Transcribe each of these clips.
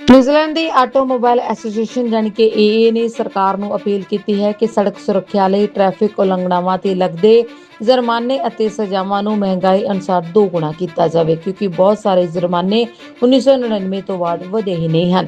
New Zealand ਦੀ automobile association ਜਾਣੀ ਕਿ ਏਏ ਨੇ ਸਰਕਾਰ ਨੂੰ ਅਪੀਲ ਕੀਤੀ ਹੈ ਕਿ ਸੜਕ ਸੁਰੱਖਿਆ ਲਈ ਟ੍ਰੈਫਿਕ ਉਲੰਘਣਾਵਾਂ ਤੇ ਲੱਗਦੇ ਜੁਰਮਾਨੇ ਅਤੇ ਸਜ਼ਾਵਾਂ ਨੂੰ ਮਹਿੰਗਾਈ ਅਨੁਸਾਰ ਦੋ ਗੁਣਾ ਕੀਤਾ ਜਾਵੇ, ਕਿਉਂਕਿ ਬਹੁਤ ਸਾਰੇ ਜੁਰਮਾਨੇ 1999 ਤੋਂ ਬਾਅਦ ਵਧੇ ਹੀ ਨਹੀਂ ਹਨ।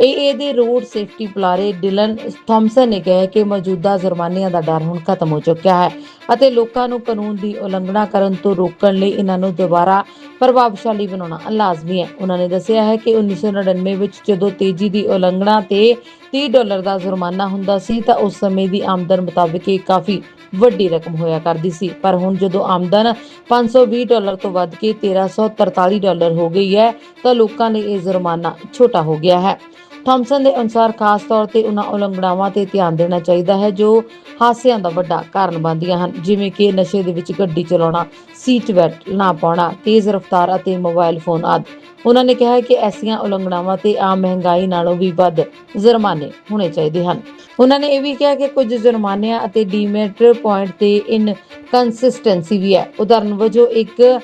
ਏਏ ਦੇ ਰੋਡ ਸੇਫਟੀ ਬੁਲਾਰੇ ਡਿਲਨ ਥਾਮਸਨ ਨੇ ਕਿਹਾ ਕਿ ਮੌਜੂਦਾ ਜੁਰਮਾਨਿਆਂ ਦਾ ਡਰ ਹੁਣ ਖਤਮ ਹੋ ਚੁੱਕਿਆ ਹੈ ਅਤੇ ਲੋਕਾਂ ਨੂੰ ਕਾਨੂੰਨ ਦੀ ਉਲੰਘਣਾ ਕਰਨ ਤੋਂ ਰੋਕਣ ਲਈ ਇਹਨਾਂ ਨੂੰ ਦੁਬਾਰਾ ਪ੍ਰਭਾਵਸ਼ਾਲੀ ਬਣਾਉਣਾ ਲਾਜ਼ਮੀ ਹੈ। ਉਹਨਾਂ ਨੇ ਦੱਸਿਆ ਹੈ ਕਿ 1999 ਵਿੱਚ ਜਦੋਂ ਤੇਜ਼ੀ ਦੀ ਉਲੰਘਣਾ ਤੇ 30 ਡਾਲਰ ਦਾ ਜੁਰਮਾਨਾ ਹੁੰਦਾ ਸੀ ਤਾਂ ਉਸ ਸਮੇਂ ਦੀ ਆਮਦਨ ਮੁਤਾਬਕ ਇਹ ਕਾਫੀ ਵੱਡੀ ਰਕਮ ਹੋਇਆ ਕਰਦੀ ਸੀ। ਪਰ ਹੁਣ ਜਦੋਂ ਆਮਦਨ 520 ਡਾਲਰ ਤੋਂ ਵੱਧ ਕੇ 1343 ਡਾਲਰ ਹੋ ਗਈ ਹੈ ਤਾਂ ਲੋਕਾਂ ਲਈ ਇਹ ਜੁਰਮਾਨਾ ਛੋਟਾ ਹੋ ਗਿਆ ਹੈ। ਥਾਮਸਨ ਦੇ ਅਨੁਸਾਰ ਖਾਸ ਤੌਰ ਤੇ ਉਹਨਾਂ ਉਲੰਘਣਾਵਾਂ ਤੇ ਧਿਆਨ ਦੇਣਾ ਚਾਹੀਦਾ ਹੈ, ਜੋ ਹਾਦਸਿਆਂ ਦਾ ਵੱਡਾ ਕਾਰਨ ਬਣਦੀਆਂ ਹਨ, ਜਿਵੇਂ ਕਿ ਨਸ਼ੇ ਦੇ ਵਿੱਚ ਗੱਡੀ ਚਲਾਉਣਾ, ਸੀਟ ਬੈਲਟ ਨਾ ਪਾਉਣਾ, ਤੇਜ਼ ਰਫ਼ਤਾਰ ਅਤੇ ਮੋਬਾਈਲ ਫੋਨ ਆਦਿ। ਉਹਨਾਂ ਨੇ ਕਿਹਾ ਕਿ ਐਸੀਆਂ ਉਲੰਘਣਾਵਾਂ ਤੇ ਆਮ ਮਹਿੰਗਾਈ ਨਾਲੋਂ ਵੀ ਵੱਧ ਜੁਰਮਾਨੇ ਹੋਣੇ ਚਾਹੀਦੇ ਹਨ। ਉਹਨਾਂ ਨੇ ਇਹ ਵੀ ਕਿਹਾ ਕਿ ਕੁਝ ਜੁਰਮਾਨਿਆਂ ਅਤੇ ਡੀਮੈਟ ਪੁਆਇੰਟ ਤੇ ਇਨਕਨਸਿਸਟੈਂਸੀ ਵੀ ਹੈ। ਉਦਾਹਰਨ ਵਜੋਂ ਇੱਕ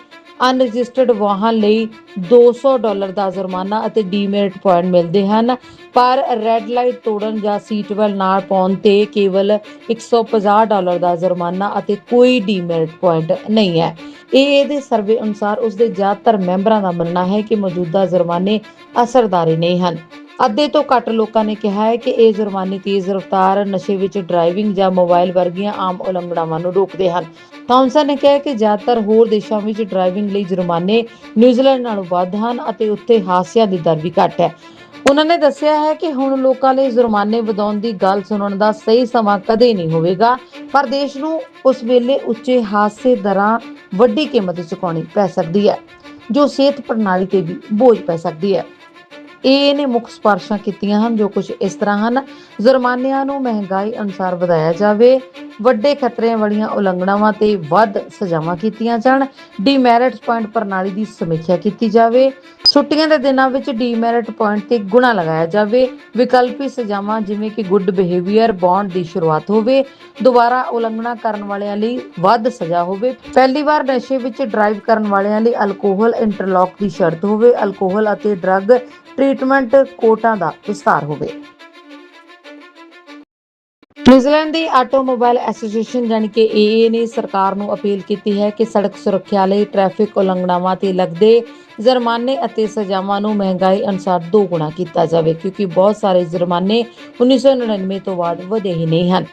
ਅਨਰਜਿਸਟਰਡ ਵਾਹਨ ਲਈ 200 ਡਾਲਰ ਦਾ ਜੁਰਮਾਨਾ ਅਤੇ ਡੀਮੈਰਿਟ ਪੁਆਇੰਟ ਮਿਲਦੇ ਹਨ। ਪਰ ਰੈੱਡ ਲਾਈਟ ਤੋੜਨ ਜਾਂ ਸੀਟ ਬੈਲਟ ਨਾ ਪਾਉਣ ਤੇ ਕੇਵਲ 150 ਡਾਲਰ ਦਾ ਜੁਰਮਾਨਾ ਅਤੇ ਕੋਈ ਡੀਮੈਰਿਟ ਪੁਆਇੰਟ ਨਹੀਂ ਹੈ। ਇਹ ਇਹਦੇ ਸਰਵੇ ਅਨੁਸਾਰ ਉਸ ਦੇ ਜ਼ਿਆਦਾਤਰ ਮੈਂਬਰਾਂ ਦਾ ਮੰਨਣਾ ਹੈ ਕਿ ਮੌਜੂਦਾ ਜੁਰਮਾਨੇ ਅਸਰਦਾਰੀ ਨਹੀਂ ਹਨ। ਅੱਧੇ ਤੋਂ ਘੱਟ ਲੋਕਾਂ ਨੇ ਕਿਹਾ ਹੈ ਕਿ ਇਹ ਜੁਰਮਾਨੇ ਤੇਜ਼ ਰਫ਼ਤਾਰ, ਨਸ਼ੇ ਵਿੱਚ ਡਰਾਈਵਿੰਗ ਜਾਂ ਮੋਬਾਈਲ ਵਰਗੀਆਂ ਆਮ ਉਲੰਘਣਾਵਾਂ ਨੂੰ ਰੋਕਦੇ ਹਨ। ਥਾਮਸਨ ਨੇ ਕਿਹਾ ਕਿ ਜ਼ਿਆਦਾਤਰ ਹੋਰ ਦੇਸ਼ਾਂ ਵਿੱਚ ਡਰਾਈਵਿੰਗ ਲਈ ਜੁਰਮਾਨੇ ਨਿਊਜ਼ੀਲੈਂਡ ਨਾਲੋਂ ਵੱਧ ਹਨ ਅਤੇ ਉੱਥੇ ਹਾਦਸਿਆਂ ਦੀ ਦਰ ਵੀ ਘੱਟ ਹੈ। ਉਹਨਾਂ ਨੇ ਦੱਸਿਆ ਹੈ ਕਿ ਹੁਣ ਲੋਕਾਂ ਲਈ ਜੁਰਮਾਨੇ ਵਧਾਉਣ ਦੀ ਗੱਲ ਸੁਣਨ ਦਾ ਸਹੀ ਸਮਾਂ ਕਦੇ ਨਹੀਂ ਹੋਵੇਗਾ, ਪਰ ਦੇਸ਼ ਨੂੰ ਉਸ ਵੇਲੇ ਉੱਚੇ ਹਾਦਸੇ ਦਰਾਂ ਵੱਡੀ ਕੀਮਤ ਚੁਕਾਉਣੀ ਪੈ ਸਕਦੀ ਹੈ, ਜੋ ਸਿਹਤ ਪ੍ਰਣਾਲੀ ਤੇ ਵੀ ਬੋਝ ਪੈ ਸਕਦੀ ਹੈ। ਇਹ ਨੇ ਮੁੱਖ ਸਿਫਾਰਸ਼ਾਂ ਕੀਤੀਆਂ ਹਨ ਜੋ ਕੁਝ ਇਸ ਤਰ੍ਹਾਂ ਹਨ। ਜੁਰਮਾਨਿਆਂ ਨੂੰ ਮਹਿੰਗਾਈ ਅਨੁਸਾਰ ਵਧਾਇਆ ਜਾਵੇ। ਵੱਡੇ ਖਤਰਿਆਂ ਵਾਲੀਆਂ ਉਲੰਘਣਾਵਾਂ ਤੇ ਵੱਧ ਸਜ਼ਾਵਾਂ ਕੀਤੀਆਂ ਜਾਣ। ਡੀਮੈਰਿਟ ਪੁਆਇੰਟ ਪ੍ਰਣਾਲੀ ਦੀ ਸਮੀਖਿਆ ਕੀਤੀ ਜਾਵੇ। ਛੁੱਟੀਆਂ ਦੇ ਦਿਨਾਂ ਵਿੱਚ ਡੀਮੈਰਿਟ ਪੁਆਇੰਟ ਤੇ ਗੁਣਾ ਲਗਾਇਆ ਜਾਵੇ। ਵਿਕਲਪੀ ਸਜ਼ਾਵਾਂ ਜਿਵੇਂ ਕਿ ਗੁੱਡ ਬਿਹੇਵੀਅਰ ਬੌਂਡ ਦੀ ਸ਼ੁਰੂਆਤ ਹੋਵੇ। ਦੁਬਾਰਾ ਉਲੰਘਣਾ ਕਰਨ ਵਾਲਿਆਂ ਲਈ ਵੱਧ ਸਜ਼ਾ ਹੋਵੇ। ਪਹਿਲੀ ਵਾਰ ਨਸ਼ੇ ਵਿੱਚ ਡਰਾਈਵ ਕਰਨ ਵਾਲਿਆਂ ਲਈ ਅਲਕੋਹਲ ਇੰਟਰਲੌਕ ਦੀ ਸ਼ਰਤ ਹੋਵੇ। ਅਲਕੋਹਲ ਅਤੇ ਡਰੱਗ ਟ੍ਰੀਟਮੈਂਟ ਕੋਟਾਂ ਦਾ ਵਿਸਤਾਰ ਹੋਵੇ। ਨਿਊਜ਼ੀਲੈਂਡ ਦੀ ਆਟੋਮੋਬਾਈਲ ਐਸੋਸੀਏਸ਼ਨ ਜਾਣੀ ਕਿ ਏਏ ਨੇ ਸਰਕਾਰ ਨੂੰ ਅਪੀਲ ਕੀਤੀ ਹੈ ਕਿ ਸੜਕ ਸੁਰੱਖਿਆ ਲਈ ਟ੍ਰੈਫਿਕ ਉਲੰਘਣਾਵਾਂ ਤੇ ਲੱਗਦੇ ਜੁਰਮਾਨੇ ਅਤੇ ਸਜ਼ਾਵਾਂ ਨੂੰ ਮਹਿੰਗਾਈ ਅਨੁਸਾਰ ਦੋਗੁਣਾ ਕੀਤਾ ਜਾਵੇ, ਕਿਉਂਕਿ ਬਹੁਤ ਸਾਰੇ ਜੁਰਮਾਨੇ 1999 ਤੋਂ ਬਾਅਦ ਵਧੇ ਹੀ ਨਹੀਂ ਹਨ।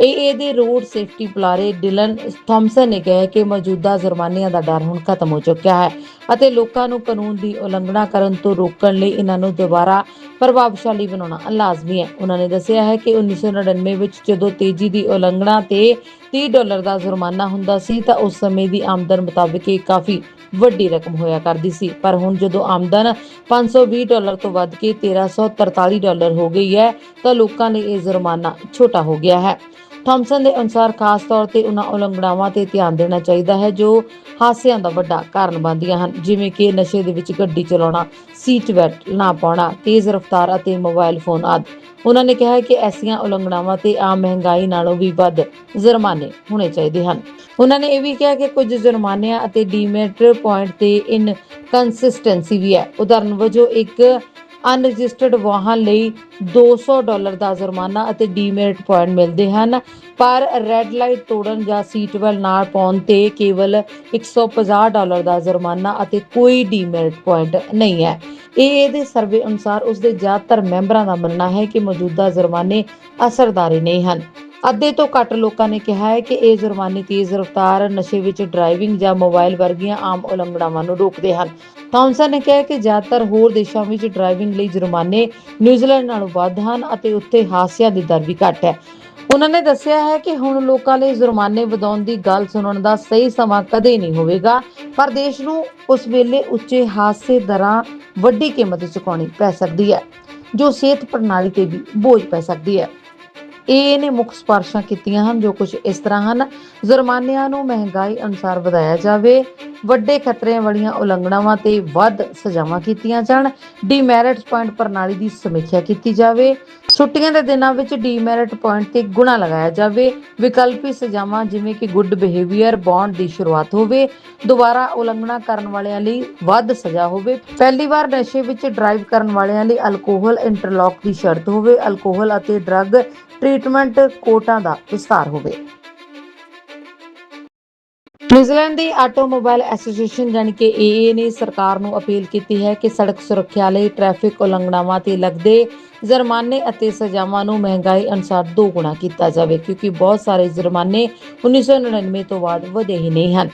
ਏਏ ਦੇ ਰੋਡ ਸੇਫਟੀ ਬੁਲਾਰੇ ਡਿਲਨ ਥਾਮਸਨ ਨੇ ਕਿਹਾ ਕਿ ਮੌਜੂਦਾ ਜੁਰਮਾਨਿਆਂ ਦਾ ਡਰ ਹੁਣ ਖਤਮ ਹੋ ਚੁੱਕਿਆ ਹੈ ਅਤੇ ਲੋਕਾਂ ਨੂੰ ਕਾਨੂੰਨ ਦੀ ਉਲੰਘਣਾ ਕਰਨ ਤੋਂ ਰੋਕਣ ਲਈ ਇਹਨਾਂ ਨੂੰ ਦੁਬਾਰਾ ਪ੍ਰਭਾਵਸ਼ਾਲੀ ਬਣਾਉਣਾ ਲਾਜ਼ਮੀ ਹੈ। ਉਹਨਾਂ ਨੇ ਦੱਸਿਆ ਹੈ ਕਿ 1999 ਵਿੱਚ ਜਦੋਂ ਤੇਜ਼ੀ ਦੀ ਉਲੰਘਣਾ ਤੇ 30 ਡਾਲਰ ਦਾ ਜੁਰਮਾਨਾ ਹੁੰਦਾ ਸੀ ਤਾਂ ਉਸ ਸਮੇਂ ਦੀ ਆਮਦਨ ਮੁਤਾਬਕ ਇਹ ਕਾਫੀ ਵੱਡੀ ਰਕਮ ਹੋਇਆ ਕਰਦੀ ਸੀ। ਪਰ ਹੁਣ ਜਦੋਂ ਆਮਦਨ 520 ਡਾਲਰ ਤੋਂ ਵੱਧ ਕੇ 1343 ਡਾਲਰ ਹੋ ਗਈ ਹੈ, ਤਾਂ ਲੋਕਾਂ ਲਈ ਇਹ ਜੁਰਮਾਨਾ ਛੋਟਾ ਹੋ ਗਿਆ ਹੈ। ਥਾਮਸਨ ਦੇ ਅਨੁਸਾਰ ਖਾਸ ਤੌਰ ਤੇ ਉਹਨਾਂ ਉਲੰਘਣਾਵਾਂ ਤੇ ਧਿਆਨ ਦੇਣਾ ਚਾਹੀਦਾ ਹੈ, ਜੋ ਹਾਦਸਿਆਂ ਦਾ ਵੱਡਾ ਕਾਰਨ ਬਣਦੀਆਂ ਹਨ, ਜਿਵੇਂ ਕਿ ਨਸ਼ੇ ਦੇ ਵਿੱਚ ਗੱਡੀ ਚਲਾਉਣਾ, ਸੀਟ ਬੈਲਟ ਨਾ ਪਾਉਣਾ, ਤੇਜ਼ ਰਫ਼ਤਾਰ ਅਤੇ ਮੋਬਾਈਲ ਫੋਨ ਆਦਿ। ਉਹਨਾਂ ਨੇ ਕਿਹਾ ਕਿ ਐਸੀਆਂ ਉਲੰਘਣਾਵਾਂ ਤੇ ਆਮ ਮਹਿੰਗਾਈ ਨਾਲੋਂ ਵੀ ਵੱਧ ਜੁਰਮਾਨੇ ਹੋਣੇ ਚਾਹੀਦੇ ਹਨ। ਉਹਨਾਂ ਨੇ ਇਹ ਵੀ ਕਿਹਾ ਕਿ ਕੁਝ ਜੁਰਮਾਨਿਆਂ ਅਤੇ ਡੀਮੈਟ ਪੁਆਇੰਟ ਤੇ ਇਨਕਨਸਿਸਟੈਂਸੀ ਵੀ ਹੈ। ਉਦਾਹਰਨ ਵਜੋਂ ਇੱਕ ਅਨਰਜਿਸਟਰਡ ਵਾਹਨ ਲਈ 200 ਡਾਲਰ ਦਾ ਜੁਰਮਾਨਾ ਅਤੇ ਡੀਮੈਰਿਟ ਪੁਆਇੰਟ ਮਿਲਦੇ ਹਨ। ਪਰ ਰੈੱਡ ਲਾਈਟ ਤੋੜਨ ਜਾਂ ਸੀਟ ਬੈਲਟ ਨਾ ਪਾਉਣ ਤੇ ਕੇਵਲ 150 ਡਾਲਰ ਦਾ ਜੁਰਮਾਨਾ ਅਤੇ ਕੋਈ ਡੀਮੈਰਿਟ ਪੁਆਇੰਟ ਨਹੀਂ ਹੈ। ਇਹ ਇਹਦੇ ਸਰਵੇ ਅਨੁਸਾਰ ਉਸ ਦੇ ਜ਼ਿਆਦਾਤਰ ਮੈਂਬਰਾਂ ਦਾ ਮੰਨਣਾ ਹੈ ਕਿ ਮੌਜੂਦਾ ਜੁਰਮਾਨੇ ਅਸਰਦਾਰੀ ਨਹੀਂ ਹਨ। ਅੱਧੇ ਤੋਂ ਘੱਟ ਲੋਕਾਂ ਨੇ ਕਿਹਾ ਹੈ ਕਿ ਇਹ ਜੁਰਮਾਨੇ ਤੇਜ਼ ਰਫ਼ਤਾਰ, ਨਸ਼ੇ ਵਿੱਚ ਡਰਾਈਵਿੰਗ ਜਾਂ ਮੋਬਾਈਲ ਵਰਗੀਆਂ ਆਮ ਉਲੰਘਣਾਵਾਂ ਨੂੰ ਰੋਕਦੇ ਹਨ। ਥਾਮਸਨ ਨੇ ਕਿਹਾ ਕਿ ਜ਼ਿਆਦਾਤਰ ਹੋਰ ਦੇਸ਼ਾਂ ਵਿੱਚ ਡਰਾਈਵਿੰਗ ਲਈ ਜੁਰਮਾਨੇ ਨਿਊਜ਼ੀਲੈਂਡ ਨਾਲੋਂ ਵੱਧ ਹਨ ਅਤੇ ਉੱਥੇ ਹਾਦਸਿਆਂ ਦੀ ਦਰ ਵੀ ਘੱਟ ਹੈ। ਉਹਨਾਂ ਨੇ ਦੱਸਿਆ ਹੈ ਕਿ ਹੁਣ ਲੋਕਾਂ ਲਈ ਜੁਰਮਾਨੇ ਵਧਾਉਣ ਦੀ ਗੱਲ ਸੁਣਨ ਦਾ ਸਹੀ ਸਮਾਂ ਕਦੇ ਨਹੀਂ ਹੋਵੇਗਾ, ਪਰ ਦੇਸ਼ ਨੂੰ ਉਸ ਵੇਲੇ ਉੱਚੇ ਹਾਦਸੇ ਦਰਾਂ ਵੱਡੀ ਕੀਮਤ ਚੁਕਾਉਣੀ ਪੈ ਸਕਦੀ ਹੈ, ਜੋ ਸਿਹਤ ਪ੍ਰਣਾਲੀ ਤੇ ਵੀ ਬੋਝ ਪੈ ਸਕਦੀ ਹੈ। ਇਹ ਨੇ ਮੁੱਖ ਸਿਫਾਰਸ਼ਾਂ ਕੀਤੀਆਂ ਹਨ ਜੋ ਕੁਝ ਇਸ ਤਰ੍ਹਾਂ ਹਨ। ਜੁਰਮਾਨਿਆਂ ਨੂੰ ਮਹਿੰਗਾਈ ਅਨੁਸਾਰ ਵਧਾਇਆ ਜਾਵੇ। ਵੱਡੇ ਖਤਰਿਆਂ ਵਾਲੀਆਂ ਉਲੰਘਣਾਵਾਂ ਤੇ ਵੱਧ ਸਜ਼ਾਵਾਂ ਕੀਤੀਆਂ ਜਾਣ। ਡੀਮੈਰਿਟ ਪੁਆਇੰਟ ਪ੍ਰਣਾਲੀ ਦੀ ਸਮੀਖਿਆ ਕੀਤੀ ਜਾਵੇ। ਛੁੱਟੀਆਂ ਦੇ ਦਿਨਾਂ ਵਿੱਚ ਡੀਮੈਰਿਟ ਪੁਆਇੰਟ ਤੇ ਗੁਣਾ ਲਗਾਇਆ ਜਾਵੇ। ਵਿਕਲਪੀ ਸਜ਼ਾਵਾਂ ਜਿਵੇਂ ਕਿ ਗੁੱਡ ਬਿਹੇਵੀਅਰ ਬੌਂਡ ਦੀ ਸ਼ੁਰੂਆਤ ਹੋਵੇ। ਦੁਬਾਰਾ ਉਲੰਘਣਾ ਕਰਨ ਵਾਲਿਆਂ ਲਈ ਵੱਧ ਸਜ਼ਾ ਹੋਵੇ। ਪਹਿਲੀ ਵਾਰ ਨਸ਼ੇ ਵਿੱਚ ਡਰਾਈਵ ਕਰਨ ਵਾਲਿਆਂ ਲਈ ਅਲਕੋਹਲ ਇੰਟਰਲੌਕ ਦੀ ਸ਼ਰਤ ਹੋਵੇ। ਅਲਕੋਹਲ ਅਤੇ ਡਰੱਗ ਟ੍ਰੀਟਮੈਂਟ ਕੋਟਾਂ ਦਾ ਵਿਸਤਾਰ ਹੋਵੇ। ਨਿਊਜ਼ੀਲੈਂਡ ਦੀ ਆਟੋਮੋਬਾਈਲ ਐਸੋਸੀਏਸ਼ਨ ਜਾਣੀ ਕਿ ਏਏ ਨੇ ਸਰਕਾਰ ਨੂੰ ਅਪੀਲ ਕੀਤੀ ਹੈ ਕਿ ਸੜਕ ਸੁਰੱਖਿਆ ਲਈ ਟ੍ਰੈਫਿਕ ਉਲੰਘਣਾਵਾਂ ਤੇ ਲੱਗਦੇ ਜੁਰਮਾਨੇ ਅਤੇ ਸਜ਼ਾਵਾਂ ਨੂੰ ਮਹਿੰਗਾਈ ਅਨੁਸਾਰ ਦੋ ਗੁਣਾ ਕੀਤਾ ਜਾਵੇ, ਕਿਉਂਕਿ ਬਹੁਤ ਸਾਰੇ ਜੁਰਮਾਨੇ 1999 ਤੋਂ ਬਾਅਦ ਵਧੇ ਹੀ ਨਹੀਂ ਹਨ।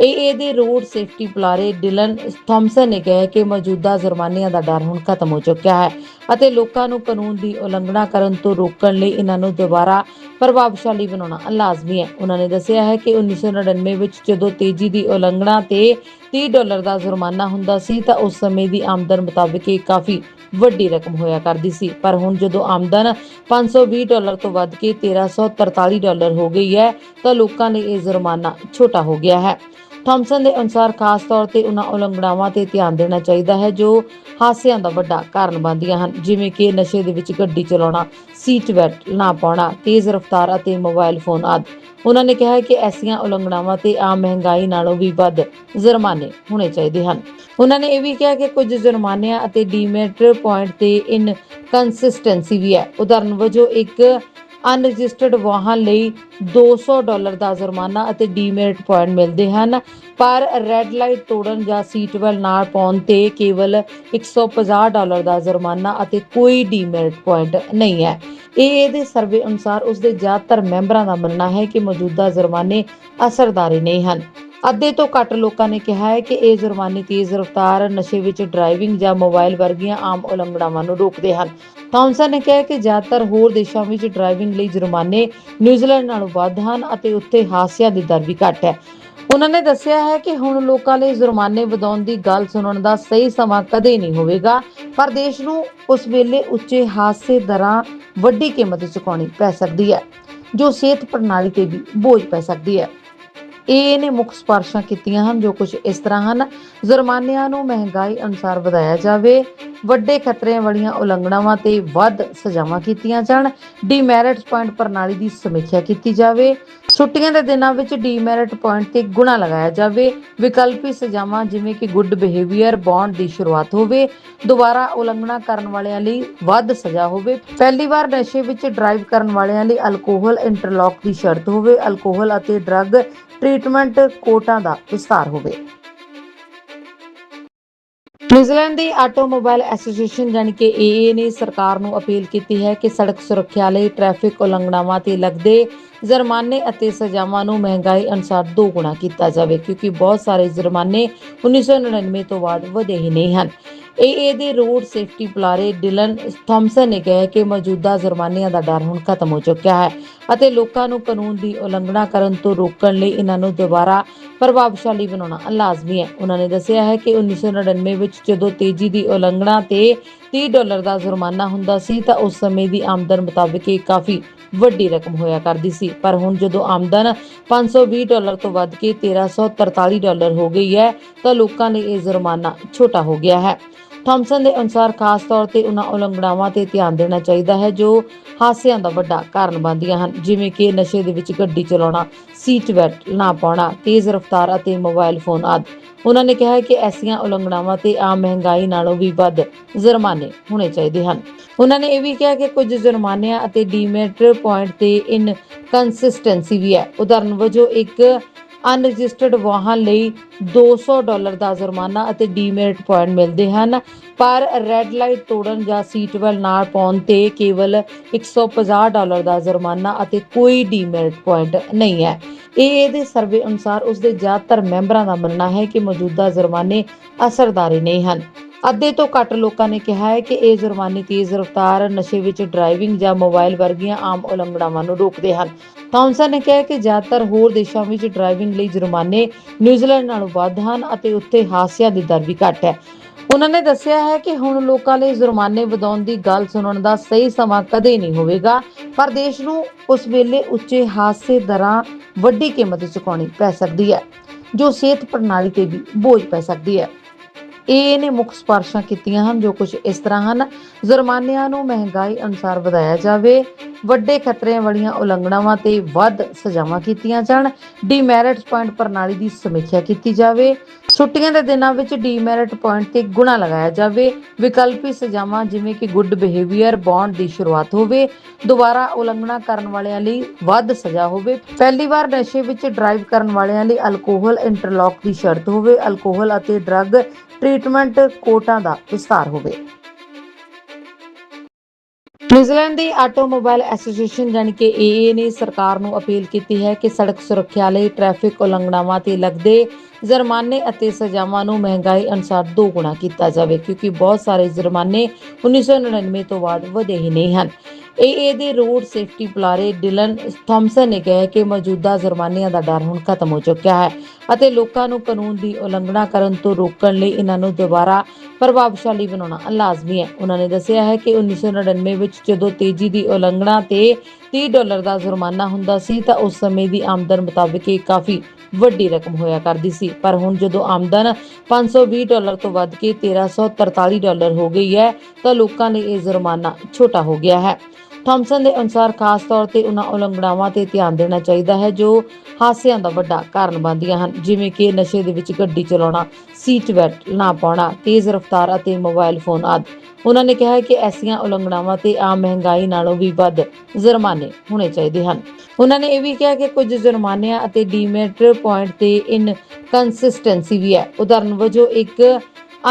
ਏਏ ਦੇ ਰੋਡ ਸੇਫਟੀ ਬੁਲਾਰੇ ਡਿਲਨ ਥਾਮਸਨ ਨੇ ਕਿਹਾ ਕਿ ਮੌਜੂਦਾ ਜੁਰਮਾਨਿਆਂ ਦਾ ਡਰ ਹੁਣ ਖਤਮ ਹੋ ਚੁੱਕਿਆ ਹੈ ਅਤੇ ਲੋਕਾਂ ਨੂੰ ਕਾਨੂੰਨ ਦੀ ਉਲੰਘਣਾ ਕਰਨ ਤੋਂ ਰੋਕਣ ਲਈ ਇਹਨਾਂ ਨੂੰ ਦੁਬਾਰਾ ਪ੍ਰਭਾਵਸ਼ਾਲੀ ਬਣਾਉਣਾ ਲਾਜ਼ਮੀ ਹੈ। ਉਹਨਾਂ ਨੇ ਦੱਸਿਆ ਹੈ ਕਿ 1999 ਵਿੱਚ ਜਦੋਂ ਤੇਜ਼ੀ ਦੀ ਉਲੰਘਣਾ ਤੇ 30 ਡਾਲਰ ਦਾ ਜੁਰਮਾਨਾ ਹੁੰਦਾ ਸੀ ਤਾਂ ਉਸ ਸਮੇਂ ਦੀ ਆਮਦਨ ਮੁਤਾਬਕ ਇਹ ਕਾਫੀ ਵੱਡੀ ਰਕਮ ਹੋਇਆ ਕਰਦੀ ਸੀ। ਪਰ ਹੁਣ ਜਦੋਂ ਆਮਦਨ 520 ਡਾਲਰ ਤੋਂ ਵੱਧ ਕੇ 1343 ਡਾਲਰ ਹੋ ਗਈ ਹੈ, ਤਾਂ ਲੋਕਾਂ ਲਈ ਇਹ ਜੁਰਮਾਨਾ ਛੋਟਾ ਹੋ ਗਿਆ ਹੈ। ਥਾਮਸਨ ਦੇ ਅਨੁਸਾਰ ਖਾਸ ਤੌਰ ਤੇ ਉਹਨਾਂ ਉਲੰਘਣਾਵਾਂ ਤੇ ਧਿਆਨ ਦੇਣਾ ਚਾਹੀਦਾ ਹੈ, ਜੋ ਹਾਸਿਆਂ ਦਾ ਵੱਡਾ ਕਾਰਨ ਬਣਦੀਆਂ ਹਨ, ਜਿਵੇਂ ਕਿ ਨਸ਼ੇ ਦੇ ਵਿੱਚ ਗੱਡੀ ਚਲਾਉਣਾ, ਸੀਟ ਬੈਲਟ ਨਾ ਪਾਉਣਾ, ਤੇਜ਼ ਰਫ਼ਤਾਰ ਅਤੇ ਮੋਬਾਈਲ ਫੋਨ ਆਦਿ। ਉਹਨਾਂ ਨੇ ਕਿਹਾ ਕਿ ਐਸੀਆਂ ਉਲੰਘਣਾਵਾਂ ਤੇ ਆਮ ਮਹਿੰਗਾਈ ਨਾਲੋਂ ਵੀ ਵੱਧ ਜੁਰਮਾਨੇ ਹੋਣੇ ਚਾਹੀਦੇ ਹਨ। ਉਹਨਾਂ ਨੇ ਇਹ ਵੀ ਕਿਹਾ ਕਿ ਕੁਝ ਜੁਰਮਾਨਿਆਂ ਅਤੇ ਡੀਮੈਟ ਪੁਆਇੰਟ ਤੇ ਇਨ ਕੰਸਿਸਟੈਂਸੀ ਵੀ ਹੈ। ਉਦਾਹਰਨ ਵਜੋਂ ਇੱਕ ਅਨਰਜਿਸਟਰਡ ਵਾਹਨ ਲਈ 200 ਡਾਲਰ ਦਾ ਜੁਰਮਾਨਾ ਅਤੇ ਡੀਮੈਰਿਟ ਪੁਆਇੰਟ ਮਿਲਦੇ ਹਨ। ਪਰ ਰੈੱਡ ਲਾਈਟ ਤੋੜਨ ਜਾਂ ਸੀਟ ਬੈਲਟ ਨਾ ਪਾਉਣ ਤੇ ਕੇਵਲ 150 ਡਾਲਰ ਦਾ ਜੁਰਮਾਨਾ ਅਤੇ ਕੋਈ ਡੀਮੈਰਿਟ ਪੁਆਇੰਟ ਨਹੀਂ ਹੈ। ਇਹ ਇਹਦੇ ਸਰਵੇ ਅਨੁਸਾਰ ਉਸ ਦੇ ਜ਼ਿਆਦਾਤਰ ਮੈਂਬਰਾਂ ਦਾ ਮੰਨਣਾ ਹੈ ਕਿ ਮੌਜੂਦਾ ਜੁਰਮਾਨੇ ਅਸਰਦਾਰੀ ਨਹੀਂ ਹਨ। ਅੱਧੇ ਤੋਂ ਘੱਟ ਲੋਕਾਂ ਨੇ ਕਿਹਾ ਹੈ ਕਿ ਇਹ ਜੁਰਮਾਨੇ ਤੇਜ਼ ਰਫ਼ਤਾਰ, ਨਸ਼ੇ ਵਿੱਚ ਡਰਾਈਵਿੰਗ ਜਾਂ ਮੋਬਾਈਲ ਵਰਗੀਆਂ ਆਮ ਉਲੰਘਣਾਵਾਂ ਨੂੰ ਰੋਕਦੇ ਹਨ। ਥਾਮਸਨ ਨੇ ਕਿਹਾ ਕਿ ਜ਼ਿਆਦਾਤਰ ਹੋਰ ਦੇਸ਼ਾਂ ਵਿੱਚ ਡਰਾਈਵਿੰਗ ਲਈ ਜੁਰਮਾਨੇ ਨਿਊਜ਼ੀਲੈਂਡ ਨਾਲੋਂ ਵੱਧ ਹਨ ਅਤੇ ਉੱਥੇ ਹਾਦਸਿਆਂ ਦੀ ਦਰ ਵੀ ਘੱਟ ਹੈ। ਉਹਨਾਂ ਨੇ ਦੱਸਿਆ ਹੈ ਕਿ ਹੁਣ ਲੋਕਾਂ ਲਈ ਜੁਰਮਾਨੇ ਵਧਾਉਣ ਦੀ ਗੱਲ ਸੁਣਨ ਦਾ ਸਹੀ ਸਮਾਂ ਕਦੇ ਨਹੀਂ ਹੋਵੇਗਾ, ਪਰ ਦੇਸ਼ ਨੂੰ ਉਸ ਵੇਲੇ ਉੱਚੇ ਹਾਦਸੇ ਦਰਾਂ ਵੱਡੀ ਕੀਮਤ ਚੁਕਾਉਣੀ ਪੈ ਸਕਦੀ ਹੈ, ਜੋ ਸਿਹਤ ਪ੍ਰਣਾਲੀ ਤੇ ਵੀ ਬੋਝ ਪੈ ਸਕਦੀ ਹੈ। ਇਹ ਨੇ ਮੁੱਖ ਸਿਫਾਰਸ਼ਾਂ ਕੀਤੀਆਂ ਹਨ ਜੋ ਕੁਝ ਇਸ ਤਰ੍ਹਾਂ ਹਨ। ਜੁਰਮਾਨਿਆਂ ਨੂੰ ਮਹਿੰਗਾਈ ਅਨੁਸਾਰ ਵਧਾਇਆ ਜਾਵੇ। ਵੱਡੇ ਖਤਰਿਆਂ ਵਾਲੀਆਂ ਉਲੰਘਣਾਵਾਂ ਤੇ ਵੱਧ ਸਜ਼ਾਵਾਂ ਕੀਤੀਆਂ ਜਾਣ। ਡੀਮੈਰਿਟ ਪੁਆਇੰਟ ਪ੍ਰਣਾਲੀ ਦੀ ਸਮੀਖਿਆ ਕੀਤੀ ਜਾਵੇ। ਛੁੱਟੀਆਂ ਦੇ ਦਿਨਾਂ ਵਿੱਚ ਡੀਮੈਰਿਟ ਪੁਆਇੰਟ ਤੇ ਗੁਣਾ ਲਗਾਇਆ ਜਾਵੇ। ਵਿਕਲਪੀ ਸਜ਼ਾਵਾਂ ਜਿਵੇਂ ਕਿ ਗੁੱਡ ਬਿਹੇਵੀਅਰ ਬੌਂਡ ਦੀ ਸ਼ੁਰੂਆਤ ਹੋਵੇ। ਦੁਬਾਰਾ ਉਲੰਘਣਾ ਕਰਨ ਵਾਲਿਆਂ ਲਈ ਵੱਧ ਸਜ਼ਾ ਹੋਵੇ। ਪਹਿਲੀ ਵਾਰ ਨਸ਼ੇ ਵਿੱਚ ਡਰਾਈਵ ਕਰਨ ਵਾਲਿਆਂ ਲਈ ਅਲਕੋਹਲ ਇੰਟਰਲੌਕ ਦੀ ਸ਼ਰਤ ਹੋਵੇ। ਅਲਕੋਹਲ ਅਤੇ ਡਰੱਗ ਟ੍ਰੀਟਮੈਂਟ ਕੋਟਾਂ ਦਾ ਵਿਸਤਾਰ ਹੋਵੇ। ਨਿਊਜ਼ੀਲੈਂਡ ਦੀ ਆਟੋਮੋਬਾਈਲ ਐਸੋਸੀਏਸ਼ਨ ਜਾਣੀ ਕਿ ਏਏ ਨੇ ਸਰਕਾਰ ਨੂੰ ਅਪੀਲ ਕੀਤੀ ਹੈ ਕਿ ਸੜਕ ਸੁਰੱਖਿਆ ਲਈ ਟ੍ਰੈਫਿਕ ਉਲੰਘਣਾਵਾਂ ਤੇ ਲੱਗਦੇ ਜੁਰਮਾਨੇ ਅਤੇ ਸਜ਼ਾਵਾਂ ਨੂੰ ਮਹਿੰਗਾਈ ਅਨੁਸਾਰ ਦੋ ਗੁਣਾ ਕੀਤਾ ਜਾਵੇ, ਕਿਉਂਕਿ ਬਹੁਤ ਸਾਰੇ ਜੁਰਮਾਨੇ 1999 ਤੋਂ ਬਾਅਦ ਵਧੇ ਹੀ ਨਹੀਂ ਹਨ। ਏਏ ਦੇ ਰੋਡ ਸੇਫਟੀ ਬੁਲਾਰੇ ਡਿਲਨ ਥਾਮਸਨ ਨੇ ਕਿਹਾ ਕਿ ਮੌਜੂਦਾ ਜੁਰਮਾਨਿਆਂ ਦਾ ਡਰ ਹੁਣ ਖਤਮ ਹੋ ਚੁੱਕਿਆ ਹੈ ਅਤੇ ਲੋਕਾਂ ਨੂੰ ਕਾਨੂੰਨ ਦੀ ਉਲੰਘਣਾ ਕਰਨ ਤੋਂ ਰੋਕਣ ਲਈ ਇਹਨਾਂ ਨੂੰ ਦੁਬਾਰਾ ਪ੍ਰਭਾਵਸ਼ਾਲੀ ਬਣਾਉਣਾ ਲਾਜ਼ਮੀ ਹੈ। ਉਹਨਾਂ ਨੇ ਦੱਸਿਆ ਹੈ ਕਿ 1999 ਵਿੱਚ ਜਦੋਂ ਤੇਜ਼ੀ ਦੀ ਉਲੰਘਣਾ ਤੇ 30 ਡਾਲਰ ਦਾ ਜੁਰਮਾਨਾ ਹੁੰਦਾ ਸੀ ਤਾਂ ਉਸ ਸਮੇਂ ਦੀ ਆਮਦਨ ਮੁਤਾਬਕ ਇਹ ਕਾਫੀ ਵੱਡੀ ਰਕਮ ਹੋਇਆ ਕਰਦੀ ਸੀ। ਪਰ ਹੁਣ ਜਦੋਂ ਆਮਦਨ 520 ਡਾਲਰ ਤੋਂ ਵੱਧ ਕੇ 1343 ਡਾਲਰ ਹੋ ਗਈ ਹੈ, ਤਾਂ ਲੋਕਾਂ ਲਈ ਇਹ ਜੁਰਮਾਨਾ ਛੋਟਾ ਹੋ ਗਿਆ ਹੈ। ਥਾਮਸਨ ਦੇ ਅਨੁਸਾਰ ਖਾਸ ਤੌਰ ਤੇ ਉਹਨਾਂ ਉਲੰਘਣਾਵਾਂ ਤੇ ਧਿਆਨ ਦੇਣਾ ਚਾਹੀਦਾ ਹੈ, ਜੋ ਹਾਸਿਆਂ ਦਾ ਵੱਡਾ ਕਾਰਨ ਬਣਦੀਆਂ ਹਨ, ਜਿਵੇਂ ਕਿ ਨਸ਼ੇ ਦੇ ਵਿੱਚ ਗੱਡੀ ਚਲਾਉਣਾ, ਸੀਟ ਬੈਲਟ ਨਾ ਪਾਉਣਾ, ਤੇਜ਼ ਰਫ਼ਤਾਰ ਅਤੇ ਮੋਬਾਈਲ ਫੋਨ ਆਦਿ। ਉਹਨਾਂ ਨੇ ਕਿਹਾ ਕਿ ਐਸੀਆਂ ਉਲੰਘਣਾਵਾਂ ਤੇ ਆਮ ਮਹਿੰਗਾਈ ਨਾਲੋਂ ਵੀ ਵੱਧ ਜੁਰਮਾਨੇ ਹੋਣੇ ਚਾਹੀਦੇ ਹਨ। ਉਹਨਾਂ ਨੇ ਇਹ ਵੀ ਕਿਹਾ ਕਿ ਕੁਝ ਜੁਰਮਾਨਿਆਂ ਅਤੇ ਡੀਮੈਟ ਪੁਆਇੰਟ ਤੇ ਇਨ ਕੰਸਿਸਟੈਂਸੀ ਵੀ ਹੈ। ਉਦਾਹਰਨ ਵਜੋਂ ਇੱਕ ਅਨਰਜਿਸਟਰਡ ਵਾਹਨ ਲਈ 200 ਡਾਲਰ ਦਾ ਜੁਰਮਾਨਾ ਅਤੇ ਡੀਮੈਰਿਟ ਪੁਆਇੰਟ ਮਿਲਦੇ ਹਨ। ਪਰ ਰੈੱਡ ਲਾਈਟ ਤੋੜਨ ਜਾਂ ਸੀਟ ਬੈਲਟ ਨਾ ਪਾਉਣ ਤੇ ਕੇਵਲ 150 ਡਾਲਰ ਦਾ ਜੁਰਮਾਨਾ ਅਤੇ ਕੋਈ ਡੀਮੈਰਿਟ ਪੁਆਇੰਟ ਨਹੀਂ ਹੈ। ਇਹ ਇਹਦੇ ਸਰਵੇ ਅਨੁਸਾਰ ਉਸ ਦੇ ਜ਼ਿਆਦਾਤਰ ਮੈਂਬਰਾਂ ਦਾ ਮੰਨਣਾ ਹੈ ਕਿ ਮੌਜੂਦਾ ਜੁਰਮਾਨੇ ਅਸਰਦਾਰੀ ਨਹੀਂ ਹਨ। ਅੱਧੇ ਤੋਂ ਘੱਟ ਲੋਕਾਂ ਨੇ ਕਿਹਾ ਹੈ ਕਿ ਇਹ ਜੁਰਮਾਨੇ ਤੇਜ਼ ਰਫ਼ਤਾਰ, ਨਸ਼ੇ ਵਿੱਚ ਡਰਾਈਵਿੰਗ ਜਾਂ ਮੋਬਾਈਲ ਵਰਗੀਆਂ ਆਮ ਉਲੰਘਣਾਵਾਂ ਨੂੰ ਰੋਕਦੇ ਹਨ। ਥਾਮਸਨ ਨੇ ਕਿਹਾ ਕਿ ਜ਼ਿਆਦਾਤਰ ਹੋਰ ਦੇਸ਼ਾਂ ਵਿੱਚ ਡਰਾਈਵਿੰਗ ਲਈ ਜੁਰਮਾਨੇ ਨਿਊਜ਼ੀਲੈਂਡ ਨਾਲੋਂ ਵੱਧ ਹਨ ਅਤੇ ਉੱਥੇ ਹਾਦਸਿਆਂ ਦੀ ਦਰ ਵੀ ਘੱਟ ਹੈ। ਉਹਨਾਂ ਨੇ ਦੱਸਿਆ ਹੈ ਕਿ ਹੁਣ ਲੋਕਾਂ ਲਈ ਜੁਰਮਾਨੇ ਵਧਾਉਣ ਦੀ ਗੱਲ ਸੁਣਨ ਦਾ ਸਹੀ ਸਮਾਂ ਕਦੇ ਨਹੀਂ ਹੋਵੇਗਾ, ਪਰ ਦੇਸ਼ ਨੂੰ ਉਸ ਵੇਲੇ ਉੱਚੇ ਹਾਦਸੇ ਦਰਾਂ ਵੱਡੀ ਕੀਮਤ ਚੁਕਾਉਣੀ ਪੈ ਸਕਦੀ ਹੈ, ਜੋ ਸਿਹਤ ਪ੍ਰਣਾਲੀ ਤੇ ਵੀ ਬੋਝ ਪੈ ਸਕਦੀ ਹੈ। ਇਹ ਨੇ ਮੁੱਖ ਸਿਫਾਰਸ਼ਾਂ ਕੀਤੀਆਂ ਹਨ ਜੋ ਕੁਝ ਇਸ ਤਰ੍ਹਾਂ ਹਨ। ਜੁਰਮਾਨਿਆਂ ਨੂੰ ਮਹਿੰਗਾਈ ਅਨੁਸਾਰ ਵਧਾਇਆ ਜਾਵੇ, ਵੱਡੇ ਖਤਰਿਆਂ ਵਾਲੀਆਂ ਉਲੰਘਣਾਵਾਂ ਤੇ ਵੱਧ ਸਜ਼ਾਵਾਂ ਕੀਤੀਆਂ ਜਾਣ ਡੀਮੈਰਿਟ ਪੁਆਇੰਟ ਪ੍ਰਣਾਲੀ ਦੀ ਸਮੀਖਿਆ ਕੀਤੀ ਜਾਵੇ। ਛੁੱਟੀਆਂ ਦੇ ਦਿਨਾਂ ਵਿੱਚ ਡੀਮੈਰਿਟ ਪੁਆਇੰਟ ਤੇ ਗੁਣਾ ਲਗਾਇਆ ਜਾਵੇ। ਵਿਕਲਪੀ ਸਜ਼ਾਵਾਂ ਜਿਵੇਂ ਕਿ ਗੁੱਡ ਬਿਹੇਵੀਅਰ ਬੌਂਡ ਦੀ ਸ਼ੁਰੂਆਤ ਹੋਵੇ, ਦੁਬਾਰਾ ਉਲੰਘਣਾ ਕਰਨ ਵਾਲਿਆਂ ਲਈ ਵੱਧ ਸਜ਼ਾ ਹੋਵੇ। ਪਹਿਲੀ ਵਾਰ ਨਸ਼ੇ ਵਿੱਚ ਡਰਾਈਵ ਕਰਨ ਵਾਲਿਆਂ ਲਈ ਅਲਕੋਹਲ ਇੰਟਰਲੌਕ ਦੀ ਸ਼ਰਤ ਹੋਵੇ। ਅਲਕੋਹਲ ਅਤੇ ਡਰੱਗ ਟ੍ਰੀਟਮੈਂਟ ਕੋਟਾਂ ਦਾ ਵਿਸਤਾਰ ਹੋਵੇ। ਨਿਊਜ਼ੀਲੈਂਡ ਦੀ ਆਟੋਮੋਬਾਈਲ ਐਸੋਸੀਏਸ਼ਨ ਜਾਣੀ ਕਿ ਏਏ ਨੇ ਸਰਕਾਰ ਨੂੰ ਅਪੀਲ ਕੀਤੀ ਹੈ ਕਿ ਸੜਕ ਸੁਰੱਖਿਆ ਲਈ ਟ੍ਰੈਫਿਕ ਉਲੰਘਣਾਵਾਂ ਤੇ ਲੱਗਦੇ ਜੁਰਮਾਨੇ ਅਤੇ ਸਜ਼ਾਵਾਂ ਨੂੰ ਮਹਿੰਗਾਈ ਅਨੁਸਾਰ ਦੋ ਗੁਣਾ ਕੀਤਾ ਜਾਵੇ, ਕਿਉਂਕਿ ਬਹੁਤ ਸਾਰੇ ਜੁਰਮਾਨੇ 1999 ਤੋਂ ਬਾਅਦ ਵਧੇ ਹੀ ਨਹੀਂ ਹਨ। ਏਏ ਦੇ ਰੋਡ ਸੇਫਟੀ ਬੁਲਾਰੇ ਡਿਲਨ ਥਾਮਸਨ ਨੇ ਕਿਹਾ ਕਿ ਮੌਜੂਦਾ ਜੁਰਮਾਨਿਆਂ ਦਾ ਡਰ ਹੁਣ ਖਤਮ ਹੋ ਚੁੱਕਿਆ ਹੈ ਅਤੇ ਲੋਕਾਂ ਨੂੰ ਕਾਨੂੰਨ ਦੀ ਉਲੰਘਣਾ ਕਰਨ ਤੋਂ ਰੋਕਣ ਲਈ ਇਹਨਾਂ ਨੂੰ ਦੁਬਾਰਾ ਪ੍ਰਭਾਵਸ਼ਾਲੀ ਬਣਾਉਣਾ ਲਾਜ਼ਮੀ ਹੈ। ਉਹਨਾਂ ਨੇ ਦੱਸਿਆ ਹੈ ਕਿ 1999 ਵਿੱਚ ਜਦੋਂ ਤੇਜ਼ੀ ਦੀ ਉਲੰਘਣਾ ਤੇ 30 ਡਾਲਰ ਦਾ ਜੁਰਮਾਨਾ ਹੁੰਦਾ ਸੀ ਤਾਂ ਉਸ ਸਮੇਂ ਦੀ ਆਮਦਨ ਮੁਤਾਬਕ ਇਹ ਕਾਫੀ ਵੱਡੀ ਰਕਮ ਹੋਇਆ ਕਰਦੀ ਸੀ। ਪਰ ਹੁਣ ਜਦੋਂ ਆਮਦਨ 520 ਡਾਲਰ ਤੋਂ ਵੱਧ ਕੇ 1343 ਡਾਲਰ ਹੋ ਗਈ ਹੈ, ਤਾਂ ਲੋਕਾਂ ਲਈ ਇਹ ਜੁਰਮਾਨਾ ਛੋਟਾ ਹੋ ਗਿਆ ਹੈ। ਥਾਮਸਨ ਦੇ ਅਨੁਸਾਰ ਖਾਸ ਤੌਰ ਤੇ ਉਹਨਾਂ ਉਲੰਘਣਾਵਾਂ ਤੇ ਧਿਆਨ ਦੇਣਾ ਚਾਹੀਦਾ ਹੈ, ਜੋ ਹਾਦਸਿਆਂ ਦਾ ਵੱਡਾ ਕਾਰਨ ਬਣਦੀਆਂ ਹਨ, ਜਿਵੇਂ ਕਿ ਨਸ਼ੇ ਦੇ ਵਿੱਚ ਗੱਡੀ ਚਲਾਉਣਾ, ਸੀਟ ਬੈਲਟ ਨਾ ਪਾਉਣਾ, ਤੇਜ਼ ਰਫ਼ਤਾਰ ਅਤੇ ਮੋਬਾਈਲ ਫੋਨ ਆਦਿ। ਉਹਨਾਂ ਨੇ ਕਿਹਾ ਕਿ ਐਸੀਆਂ ਉਲੰਘਣਾਵਾਂ ਤੇ ਆਮ ਮਹਿੰਗਾਈ ਨਾਲੋਂ ਵੀ ਵੱਧ ਜੁਰਮਾਨੇ ਹੋਣੇ ਚਾਹੀਦੇ ਹਨ। ਉਹਨਾਂ ਨੇ ਇਹ ਵੀ ਕਿਹਾ ਕਿ ਕੁਝ ਜੁਰਮਾਨਿਆਂ ਅਤੇ ਡੀਮੈਟ ਪੁਆਇੰਟ ਤੇ ਇਨ ਕੰਸਿਸਟੈਂਸੀ ਵੀ ਹੈ। ਉਦਾਹਰਨ ਵਜੋਂ ਇੱਕ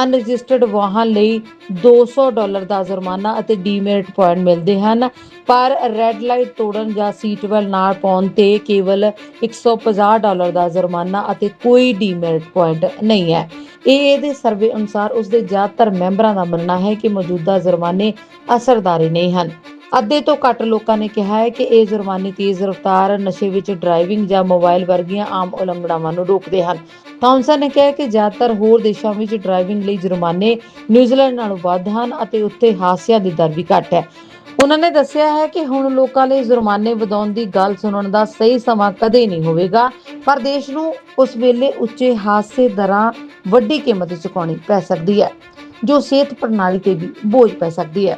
ਅਨਰਜਿਸਟਰਡ ਵਾਹਨ ਲਈ 200 ਡਾਲਰ ਦਾ ਜੁਰਮਾਨਾ ਅਤੇ ਡੀਮੈਰਿਟ ਪੁਆਇੰਟ ਮਿਲਦੇ ਹਨ। ਪਰ ਰੈੱਡ ਲਾਈਟ ਤੋੜਨ ਜਾਂ ਸੀਟ ਬੈਲਟ ਨਾ ਪਾਉਣ ਤੇ ਕੇਵਲ 150 ਡਾਲਰ ਦਾ ਜੁਰਮਾਨਾ ਅਤੇ ਕੋਈ ਡੀਮੈਰਿਟ ਪੁਆਇੰਟ ਨਹੀਂ ਹੈ। ਇਹ ਇਹਦੇ ਸਰਵੇ ਅਨੁਸਾਰ ਉਸ ਦੇ ਜ਼ਿਆਦਾਤਰ ਮੈਂਬਰਾਂ ਦਾ ਮੰਨਣਾ ਹੈ ਕਿ ਮੌਜੂਦਾ ਜੁਰਮਾਨੇ ਅਸਰਦਾਰੀ ਨਹੀਂ ਹਨ। ਅੱਧੇ ਤੋਂ ਘੱਟ ਲੋਕਾਂ ਨੇ ਕਿਹਾ ਹੈ ਕਿ ਇਹ ਜੁਰਮਾਨੇ ਤੇਜ਼ ਰਫ਼ਤਾਰ, ਨਸ਼ੇ ਵਿੱਚ ਡਰਾਈਵਿੰਗ ਜਾਂ ਮੋਬਾਈਲ ਵਰਗੀਆਂ ਆਮ ਉਲੰਘਣਾਵਾਂ ਨੂੰ ਰੋਕਦੇ ਹਨ। ਥਾਮਸਨ ਨੇ ਕਿਹਾ ਕਿ ਜ਼ਿਆਦਾਤਰ ਹੋਰ ਦੇਸ਼ਾਂ ਵਿੱਚ ਡਰਾਈਵਿੰਗ ਲਈ ਜੁਰਮਾਨੇ ਨਿਊਜ਼ੀਲੈਂਡ ਨਾਲੋਂ ਵੱਧ ਹਨ ਅਤੇ ਉੱਥੇ ਹਾਦਸਿਆਂ ਦੀ ਦਰ ਵੀ ਘੱਟ ਹੈ। ਉਹਨਾਂ ਨੇ ਦੱਸਿਆ ਹੈ ਕਿ ਹੁਣ ਲੋਕਾਂ ਲਈ ਜੁਰਮਾਨੇ ਵਧਾਉਣ ਦੀ ਗੱਲ ਸੁਣਨ ਦਾ ਸਹੀ ਸਮਾਂ ਕਦੇ ਨਹੀਂ ਹੋਵੇਗਾ, ਪਰ ਦੇਸ਼ ਨੂੰ ਉਸ ਵੇਲੇ ਉੱਚੇ ਹਾਦਸੇ ਦਰਾਂ ਵੱਡੀ ਕੀਮਤ ਚੁਕਾਉਣੀ ਪੈ ਸਕਦੀ ਹੈ, ਜੋ ਸਿਹਤ ਪ੍ਰਣਾਲੀ ਤੇ ਵੀ ਬੋਝ ਪੈ ਸਕਦੀ ਹੈ।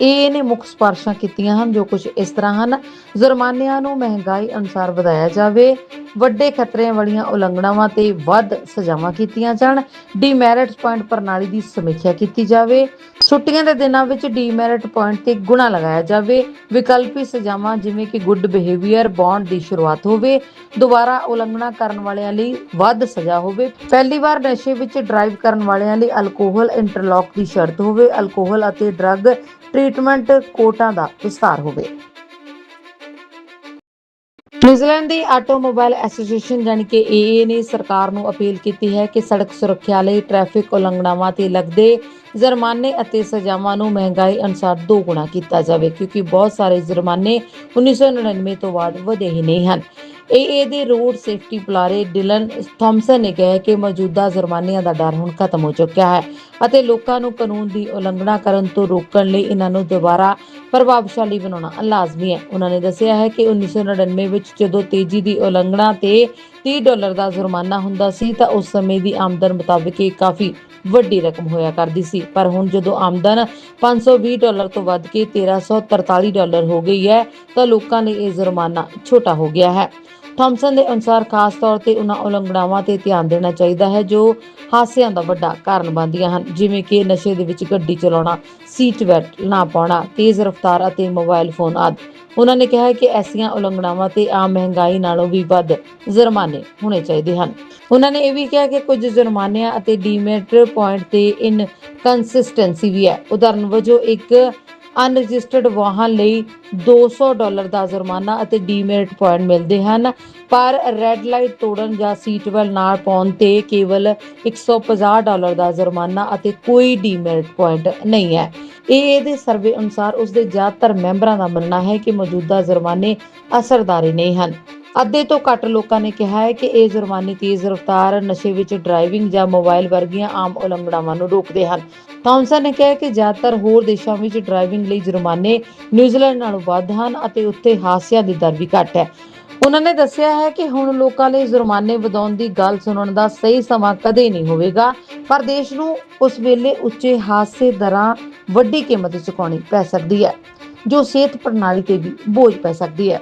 ਇਹ ਨੇ ਮੁੱਖ ਸਿਫਾਰਸ਼ਾਂ ਕੀਤੀਆਂ ਹਨ ਜੋ ਕੁਝ ਇਸ ਤਰ੍ਹਾਂ ਹਨ। ਜੁਰਮਾਨਿਆਂ ਨੂੰ ਮਹਿੰਗਾਈ ਅਨੁਸਾਰ ਵਧਾਇਆ ਜਾਵੇ, ਵੱਡੇ ਖਤਰਿਆਂ ਵਾਲੀਆਂ ਉਲੰਘਣਾਵਾਂ ਤੇ ਵੱਧ ਸਜ਼ਾਵਾਂ ਕੀਤੀਆਂ ਜਾਣ ਡੀਮੈਰਿਟ ਪੁਆਇੰਟ ਪ੍ਰਣਾਲੀ ਦੀ ਸਮੀਖਿਆ ਕੀਤੀ ਜਾਵੇ। ਛੁੱਟੀਆਂ ਦੇ ਦਿਨਾਂ ਵਿੱਚ ਡੀਮੈਰਿਟ ਪੁਆਇੰਟ ਤੇ ਗੁਣਾ ਲਗਾਇਆ ਜਾਵੇ। ਵਿਕਲਪੀ ਸਜ਼ਾਵਾਂ ਜਿਵੇਂ ਕਿ ਗੁੱਡ ਬਿਹੇਵੀਅਰ ਬੌਂਡ ਦੀ ਸ਼ੁਰੂਆਤ ਹੋਵੇ, ਦੁਬਾਰਾ ਉਲੰਘਣਾ ਕਰਨ ਵਾਲਿਆਂ ਲਈ ਵੱਧ ਸਜ਼ਾ ਹੋਵੇ। ਪਹਿਲੀ ਵਾਰ ਨਸ਼ੇ ਵਿੱਚ ਡਰਾਈਵ ਕਰਨ ਵਾਲਿਆਂ ਲਈ ਅਲਕੋਹਲ ਇੰਟਰਲੌਕ ਦੀ ਸ਼ਰਤ ਹੋਵੇ। ਅਲਕੋਹਲ ਅਤੇ ਡਰੱਗ ਟ੍ਰੀਟਮੈਂਟ ਕੋਟਾਂ ਦਾ ਵਿਸਤਾਰ ਹੋਵੇ। ਨਿਊਜ਼ੀਲੈਂਡ ਦੀ ਆਟੋਮੋਬਾਈਲ ਐਸੋਸੀਏਸ਼ਨ ਜਾਣੀ ਕਿ ਏਏ ਨੇ ਸਰਕਾਰ ਨੂੰ ਅਪੀਲ ਕੀਤੀ ਹੈ ਕਿ ਸੜਕ ਸੁਰੱਖਿਆ ਲਈ ਟ੍ਰੈਫਿਕ ਉਲੰਘਣਾਵਾਂ ਤੇ ਲੱਗਦੇ ਜੁਰਮਾਨੇ ਅਤੇ ਸਜ਼ਾਵਾਂ ਨੂੰ ਮਹਿੰਗਾਈ ਅਨੁਸਾਰ ਦੋ ਗੁਣਾ ਕੀਤਾ ਜਾਵੇ, ਕਿਉਂਕਿ ਬਹੁਤ ਸਾਰੇ ਜੁਰਮਾਨੇ 1999 ਤੋਂ ਬਾਅਦ ਵਧੇ ਹੀ ਨਹੀਂ ਹਨ। ਏਏ ਦੇ ਰੋਡ ਸੇਫਟੀ ਬੁਲਾਰੇ ਡਿਲਨ ਥਾਮਸਨ ਨੇ ਕਿਹਾ ਕਿ ਮੌਜੂਦਾ ਜੁਰਮਾਨਿਆਂ ਦਾ ਡਰ ਹੁਣ ਖਤਮ ਹੋ ਚੁੱਕਿਆ ਹੈ ਅਤੇ ਲੋਕਾਂ ਨੂੰ ਕਾਨੂੰਨ ਦੀ ਉਲੰਘਣਾ ਕਰਨ ਤੋਂ ਰੋਕਣ ਲਈ ਇਹਨਾਂ ਨੂੰ ਦੁਬਾਰਾ ਪ੍ਰਭਾਵਸ਼ਾਲੀ ਬਣਾਉਣਾ ਲਾਜ਼ਮੀ ਹੈ। ਉਹਨਾਂ ਨੇ ਦੱਸਿਆ ਹੈ ਕਿ 1999 ਵਿੱਚ ਜਦੋਂ ਤੇਜ਼ੀ ਦੀ ਉਲੰਘਣਾ ਤੇ 30 ਡਾਲਰ ਦਾ ਜੁਰਮਾਨਾ ਹੁੰਦਾ ਸੀ ਤਾਂ ਉਸ ਸਮੇਂ ਦੀ ਆਮਦਨ ਮੁਤਾਬਕ ਇਹ ਕਾਫੀ ਵੱਡੀ ਰਕਮ ਹੋਇਆ ਕਰਦੀ ਸੀ। ਪਰ ਹੁਣ ਜਦੋਂ ਆਮਦਨ 520 ਡਾਲਰ ਤੋਂ ਵੱਧ ਕੇ 1343 ਡਾਲਰ ਹੋ ਗਈ ਹੈ ਤਾਂ ਲੋਕਾਂ ਲਈ ਇਹ ਜੁਰਮਾਨਾ ਛੋਟਾ ਹੋ ਗਿਆ ਹੈ। ਥਾਮਸਨ ਦੇ ਅਨੁਸਾਰ ਖਾਸ ਤੌਰ ਤੇ ਉਹਨਾਂ ਉਲੰਘਣਾਵਾਂ ਤੇ ਧਿਆਨ ਦੇਣਾ ਚਾਹੀਦਾ ਹੈ, ਜੋ ਹਾਦਸਿਆਂ ਦਾ ਵੱਡਾ ਕਾਰਨ ਬਣਦੀਆਂ ਹਨ, ਜਿਵੇਂ ਕਿ ਨਸ਼ੇ ਦੇ ਵਿੱਚ ਗੱਡੀ ਚਲਾਉਣਾ, ਸੀਟ ਬੈਲਟ ਨਾ ਪਾਉਣਾ, ਤੇਜ਼ ਰਫ਼ਤਾਰ ਅਤੇ ਮੋਬਾਈਲ ਫੋਨ ਆਦਿ। ਉਹਨਾਂ ਨੇ ਕਿਹਾ ਕਿ ਐਸੀਆਂ ਉਲੰਘਣਾਵਾਂ ਤੇ ਆਮ ਮਹਿੰਗਾਈ ਨਾਲੋਂ ਵੀ ਵੱਧ ਜੁਰਮਾਨੇ ਹੋਣੇ ਚਾਹੀਦੇ ਹਨ। ਉਹਨਾਂ ਨੇ ਇਹ ਵੀ ਕਿਹਾ ਕਿ ਕੁਝ ਜੁਰਮਾਨਿਆਂ ਅਤੇ ਡੀਮੈਟ ਪੁਆਇੰਟ ਤੇ ਇਨ ਕੰਸਿਸਟੈਂਸੀ ਵੀ ਹੈ। ਉਦਾਹਰਨ ਵਜੋਂ ਇੱਕ ਅਨਰਜਿਸਟਰਡ ਵਾਹਨ ਲਈ 200 ਡਾਲਰ ਦਾ ਜੁਰਮਾਨਾ ਅਤੇ ਡੀਮੈਰਿਟ ਪੁਆਇੰਟ ਮਿਲਦੇ ਹਨ। ਪਰ ਰੈੱਡ ਲਾਈਟ ਤੋੜਨ ਜਾਂ ਸੀਟ ਬੈਲਟ ਨਾ ਪਾਉਣ ਤੇ ਕੇਵਲ 150 ਡਾਲਰ ਦਾ ਜੁਰਮਾਨਾ ਅਤੇ ਕੋਈ ਡੀਮੈਰਿਟ ਪੁਆਇੰਟ ਨਹੀਂ ਹੈ। ਇਹ ਇਹਦੇ ਸਰਵੇ ਅਨੁਸਾਰ ਉਸ ਦੇ ਜ਼ਿਆਦਾਤਰ ਮੈਂਬਰਾਂ ਦਾ ਮੰਨਣਾ ਹੈ ਕਿ ਮੌਜੂਦਾ ਜੁਰਮਾਨੇ ਅਸਰਦਾਰੀ ਨਹੀਂ ਹਨ। ਅੱਧੇ ਤੋਂ ਘੱਟ ਲੋਕਾਂ ਨੇ ਕਿਹਾ ਹੈ ਕਿ ਇਹ ਜੁਰਮਾਨੇ ਤੇਜ਼ ਰਫ਼ਤਾਰ, ਨਸ਼ੇ ਵਿੱਚ ਡਰਾਈਵਿੰਗ ਜਾਂ ਮੋਬਾਈਲ ਵਰਗੀਆਂ ਆਮ ਉਲੰਘਣਾਵਾਂ ਨੂੰ ਰੋਕਦੇ ਹਨ। ਥਾਮਸਨ ਨੇ ਕਿਹਾ ਕਿ ਜ਼ਿਆਦਾਤਰ ਹੋਰ ਦੇਸ਼ਾਂ ਵਿੱਚ ਡਰਾਈਵਿੰਗ ਲਈ ਜੁਰਮਾਨੇ ਨਿਊਜ਼ੀਲੈਂਡ ਨਾਲੋਂ ਵੱਧ ਹਨ ਅਤੇ ਉੱਥੇ ਹਾਦਸਿਆਂ ਦੀ ਦਰ ਵੀ ਘੱਟ ਹੈ। ਉਹਨਾਂ ਨੇ ਦੱਸਿਆ ਹੈ ਕਿ ਹੁਣ ਲੋਕਾਂ ਲਈ ਜੁਰਮਾਨੇ ਵਧਾਉਣ ਦੀ ਗੱਲ ਸੁਣਨ ਦਾ ਸਹੀ ਸਮਾਂ ਕਦੇ ਨਹੀਂ ਹੋਵੇਗਾ, ਪਰ ਦੇਸ਼ ਨੂੰ ਉਸ ਵੇਲੇ ਉੱਚੇ ਹਾਦਸੇ ਦਰਾਂ ਵੱਡੀ ਕੀਮਤ ਚੁਕਾਉਣੀ ਪੈ ਸਕਦੀ ਹੈ, ਜੋ ਸਿਹਤ ਪ੍ਰਣਾਲੀ ਤੇ ਵੀ ਬੋਝ ਪੈ ਸਕਦੀ ਹੈ।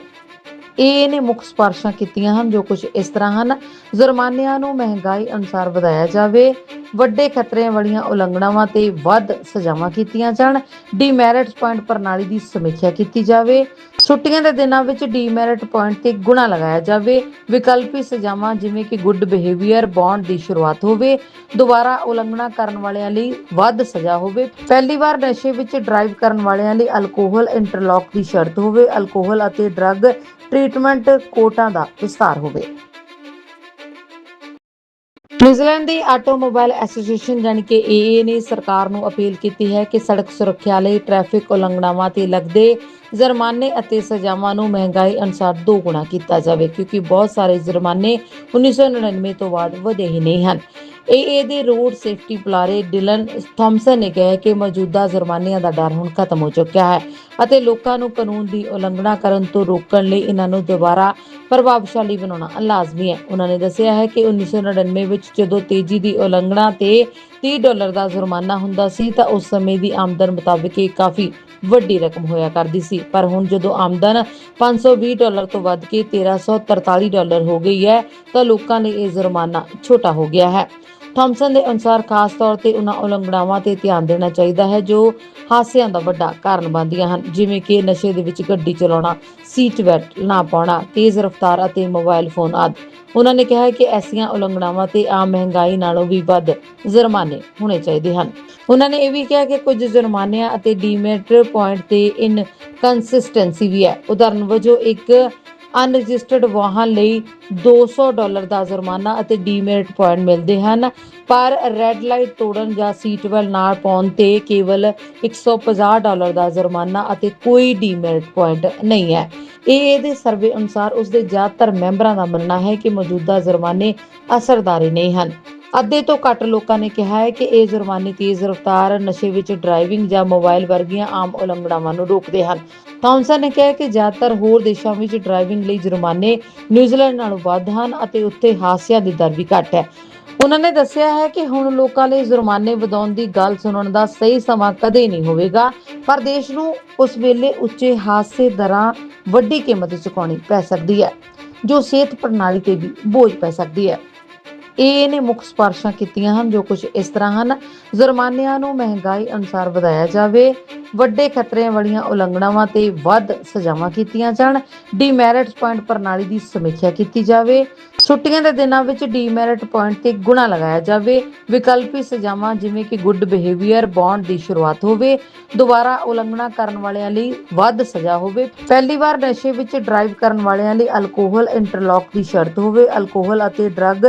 ਇਹ ਨੇ ਮੁੱਖ ਸਿਫਾਰਸ਼ਾਂ ਕੀਤੀਆਂ ਹਨ ਜੋ ਕੁਝ ਇਸ ਤਰ੍ਹਾਂ ਹਨ। ਜੁਰਮਾਨਿਆਂ ਨੂੰ ਮਹਿੰਗਾਈ ਅਨੁਸਾਰ ਵਧਾਇਆ ਜਾਵੇ, ਵੱਡੇ ਖਤਰਿਆਂ ਵਾਲੀਆਂ ਉਲੰਘਣਾਵਾਂ ਤੇ ਵੱਧ ਸਜ਼ਾਵਾਂ ਕੀਤੀਆਂ ਜਾਣ ਡੀਮੈਰਿਟ ਪੁਆਇੰਟ ਪ੍ਰਣਾਲੀ ਦੀ ਸਮੀਖਿਆ ਕੀਤੀ ਜਾਵੇ। ਛੁੱਟੀਆਂ ਦੇ ਦਿਨਾਂ ਵਿੱਚ ਡੀਮੈਰਿਟ ਪੁਆਇੰਟ ਤੇ ਗੁਣਾ ਲਗਾਇਆ ਜਾਵੇ। ਵਿਕਲਪੀ ਸਜ਼ਾਵਾਂ ਜਿਵੇਂ ਕਿ ਗੁੱਡ ਬਿਹੇਵੀਅਰ ਬੌਂਡ ਦੀ ਸ਼ੁਰੂਆਤ ਹੋਵੇ, ਦੁਬਾਰਾ ਉਲੰਘਣਾ ਕਰਨ ਵਾਲਿਆਂ ਲਈ ਵੱਧ ਸਜ਼ਾ ਹੋਵੇ। ਪਹਿਲੀ ਵਾਰ ਨਸ਼ੇ ਵਿੱਚ ਡਰਾਈਵ ਕਰਨ ਵਾਲਿਆਂ ਲਈ ਅਲਕੋਹਲ ਇੰਟਰਲੌਕ ਦੀ ਸ਼ਰਤ ਹੋਵੇ। ਅਲਕੋਹਲ ਅਤੇ ਡਰੱਗ ਟ੍ਰੀਟਮੈਂਟ ਕੋਟਾਂ ਦਾ ਵਿਸਤਾਰ ਹੋਵੇ। ਨਿਊਜ਼ੀਲੈਂਡ ਦੀ ਆਟੋਮੋਬਾਈਲ ਐਸੋਸੀਏਸ਼ਨ ਜਾਣੀ ਕਿ ਏਏ ਨੇ ਸਰਕਾਰ ਨੂੰ ਅਪੀਲ ਕੀਤੀ ਹੈ ਕਿ ਸੜਕ ਸੁਰੱਖਿਆ ਲਈ ਟ੍ਰੈਫਿਕ ਉਲੰਘਣਾਵਾਂ ਤੇ ਲੱਗਦੇ ਜੁਰਮਾਨੇ ਅਤੇ ਸਜ਼ਾਵਾਂ ਨੂੰ ਮਹਿੰਗਾਈ ਅਨੁਸਾਰ ਦੋ ਗੁਣਾ ਕੀਤਾ ਜਾਵੇ, ਕਿਉਂਕਿ ਬਹੁਤ ਸਾਰੇ ਜੁਰਮਾਨੇ 1999 ਤੋਂ ਬਾਅਦ ਵਧੇ ਹੀ ਨਹੀਂ ਹਨ। ਏਏ ਦੇ ਰੋਡ ਸੇਫਟੀ ਬੁਲਾਰੇ ਡਿਲਨ ਥਾਮਸਨ ਨੇ ਕਿਹਾ ਕਿ ਮੌਜੂਦਾ ਜੁਰਮਾਨਿਆਂ ਦਾ ਡਰ ਹੁਣ ਖਤਮ ਹੋ ਚੁੱਕਿਆ ਹੈ ਅਤੇ ਲੋਕਾਂ ਨੂੰ ਕਾਨੂੰਨ ਦੀ ਉਲੰਘਣਾ ਕਰਨ ਤੋਂ ਰੋਕਣ ਲਈ ਇਹਨਾਂ ਨੂੰ ਦੁਬਾਰਾ ਪ੍ਰਭਾਵਸ਼ਾਲੀ ਬਣਾਉਣਾ ਲਾਜ਼ਮੀ ਹੈ। ਉਹਨਾਂ ਨੇ ਦੱਸਿਆ ਹੈ ਕਿ 1999 ਵਿੱਚ ਜਦੋਂ ਤੇਜ਼ੀ ਦੀ ਉਲੰਘਣਾ ਤੇ 30 ਡਾਲਰ ਦਾ ਜੁਰਮਾਨਾ ਹੁੰਦਾ ਸੀ ਤਾਂ ਉਸ ਸਮੇਂ ਦੀ ਆਮਦਨ ਮੁਤਾਬਕ ਇਹ ਕਾਫੀ ਵੱਡੀ ਰਕਮ ਹੋਇਆ ਕਰਦੀ ਸੀ। ਪਰ ਹੁਣ ਜਦੋਂ ਆਮਦਨ 520 ਡਾਲਰ ਤੋਂ ਵੱਧ ਕੇ 1343 ਡਾਲਰ ਹੋ ਗਈ ਹੈ, ਤਾਂ ਲੋਕਾਂ ਲਈ ਇਹ ਜੁਰਮਾਨਾ ਛੋਟਾ ਹੋ ਗਿਆ ਹੈ। ਥਾਮਸਨ ਦੇ ਅਨੁਸਾਰ ਖਾਸ ਤੌਰ ਤੇ ਉਹਨਾਂ ਉਲੰਘਣਾਵਾਂ ਤੇ ਧਿਆਨ ਦੇਣਾ ਚਾਹੀਦਾ ਹੈ, ਜੋ ਹਾਦਸਿਆਂ ਦਾ ਵੱਡਾ ਕਾਰਨ ਬਣਦੀਆਂ ਹਨ, ਜਿਵੇਂ ਕਿ ਨਸ਼ੇ ਦੇ ਵਿੱਚ ਗੱਡੀ ਚਲਾਉਣਾ, ਸੀਟ ਬੈਲਟ ਨਾ ਪਾਉਣਾ, ਤੇਜ਼ ਰਫ਼ਤਾਰ ਅਤੇ ਮੋਬਾਈਲ ਫੋਨ ਆਦਿ। ਉਹਨਾਂ ਨੇ ਕਿਹਾ ਕਿ ਐਸੀਆਂ ਉਲੰਘਣਾਵਾਂ ਤੇ ਆਮ ਮਹਿੰਗਾਈ ਨਾਲੋਂ ਵੀ ਵੱਧ ਜੁਰਮਾਨੇ ਹੋਣੇ ਚਾਹੀਦੇ ਹਨ। ਉਹਨਾਂ ਨੇ ਇਹ ਵੀ ਕਿਹਾ ਕਿ ਕੁਝ ਜੁਰਮਾਨਿਆਂ ਅਤੇ ਡੀਮੈਟ ਪੁਆਇੰਟ ਤੇ ਇਨ ਕੰਸਿਸਟੈਂਸੀ ਵੀ ਹੈ। ਉਦਾਹਰਨ ਵਜੋਂ ਇੱਕ ਅਨਰਜਿਸਟਰਡ ਵਾਹਨ ਲਈ 200 ਡਾਲਰ ਦਾ ਜੁਰਮਾਨਾ ਅਤੇ ਡੀਮੈਰਿਟ ਪੁਆਇੰਟ ਮਿਲਦੇ ਹਨ। ਪਰ ਰੈੱਡ ਲਾਈਟ ਤੋੜਨ ਜਾਂ ਸੀਟ ਬੈਲਟ ਨਾ ਪਾਉਣ ਤੇ ਕੇਵਲ 150 ਡਾਲਰ ਦਾ ਜੁਰਮਾਨਾ ਅਤੇ ਕੋਈ ਡੀਮੈਰਿਟ ਪੁਆਇੰਟ ਨਹੀਂ ਹੈ। ਇਹ ਇਹਦੇ ਸਰਵੇ ਅਨੁਸਾਰ ਉਸ ਦੇ ਜ਼ਿਆਦਾਤਰ ਮੈਂਬਰਾਂ ਦਾ ਮੰਨਣਾ ਹੈ ਕਿ ਮੌਜੂਦਾ ਜੁਰਮਾਨੇ ਅਸਰਦਾਰੀ ਨਹੀਂ ਹਨ। ਅੱਧੇ ਤੋਂ ਘੱਟ ਲੋਕਾਂ ਨੇ ਕਿਹਾ ਹੈ ਕਿ ਇਹ ਜੁਰਮਾਨੇ ਤੇਜ਼ ਰਫ਼ਤਾਰ, ਨਸ਼ੇ ਵਿੱਚ ਡਰਾਈਵਿੰਗ ਜਾਂ ਮੋਬਾਈਲ ਵਰਗੀਆਂ ਆਮ ਉਲੰਘਣਾਵਾਂ ਨੂੰ ਰੋਕਦੇ ਹਨ। ਥਾਮਸਨ ਨੇ ਕਿਹਾ ਕਿ ਜ਼ਿਆਦਾਤਰ ਹੋਰ ਦੇਸ਼ਾਂ ਵਿੱਚ ਡਰਾਈਵਿੰਗ ਲਈ ਜੁਰਮਾਨੇ ਨਿਊਜ਼ੀਲੈਂਡ ਨਾਲੋਂ ਵੱਧ ਹਨ ਅਤੇ ਉੱਥੇ ਹਾਦਸਿਆਂ ਦੀ ਦਰ ਵੀ ਘੱਟ ਹੈ। ਉਹਨਾਂ ਨੇ ਦੱਸਿਆ ਹੈ ਕਿ ਹੁਣ ਲੋਕਾਂ ਲਈ ਜੁਰਮਾਨੇ ਵਧਾਉਣ ਦੀ ਗੱਲ ਸੁਣਨ ਦਾ ਸਹੀ ਸਮਾਂ ਕਦੇ ਨਹੀਂ ਹੋਵੇਗਾ, ਪਰ ਦੇਸ਼ ਨੂੰ ਉਸ ਵੇਲੇ ਉੱਚੇ ਹਾਦਸੇ ਦਰਾਂ ਵੱਡੀ ਕੀਮਤ ਚੁਕਾਉਣੀ ਪੈ ਸਕਦੀ ਹੈ, ਜੋ ਸਿਹਤ ਪ੍ਰਣਾਲੀ ਤੇ ਵੀ ਬੋਝ ਪੈ ਸਕਦੀ ਹੈ। ਇਹ ਨੇ ਮੁੱਖ ਸਿਫਾਰਸ਼ਾਂ ਕੀਤੀਆਂ ਹਨ ਜੋ ਕੁਝ ਇਸ ਤਰ੍ਹਾਂ ਹਨ। ਜੁਰਮਾਨਿਆਂ ਨੂੰ ਮਹਿੰਗਾਈ ਅਨੁਸਾਰ ਵਧਾਇਆ ਜਾਵੇ, ਵੱਡੇ ਖਤਰਿਆਂ ਵਾਲੀਆਂ ਉਲੰਘਣਾਵਾਂ ਤੇ ਵੱਧ ਸਜ਼ਾਵਾਂ ਕੀਤੀਆਂ ਜਾਣ ਡੀਮੈਰਿਟ ਪੁਆਇੰਟ ਪ੍ਰਣਾਲੀ ਦੀ ਸਮੀਖਿਆ ਕੀਤੀ ਜਾਵੇ, ਛੁੱਟੀਆਂ ਦੇ ਦਿਨਾਂ ਵਿੱਚ ਡੀਮੈਰਿਟ ਪੁਆਇੰਟ ਤੇ ਗੁਣਾ ਲਗਾਇਆ ਜਾਵੇ, ਵਿਕਲਪੀ ਸਜ਼ਾਵਾਂ ਜਿਵੇਂ ਕਿ ਗੁੱਡ ਬਿਹੇਵੀਅਰ ਬੌਂਡ ਦੀ ਸ਼ੁਰੂਆਤ ਹੋਵੇ, ਦੁਬਾਰਾ ਉਲੰਘਣਾ ਕਰਨ ਵਾਲਿਆਂ ਲਈ ਵੱਧ ਸਜ਼ਾ ਹੋਵੇ, ਪਹਿਲੀ ਵਾਰ ਨਸ਼ੇ ਵਿੱਚ ਡਰਾਈਵ ਕਰਨ ਵਾਲਿਆਂ ਲਈ ਅਲਕੋਹਲ ਇੰਟਰਲੌਕ ਦੀ ਸ਼ਰਤ ਹੋਵੇ ਅਲਕੋਹਲ ਅਤੇ ਡਰੱਗ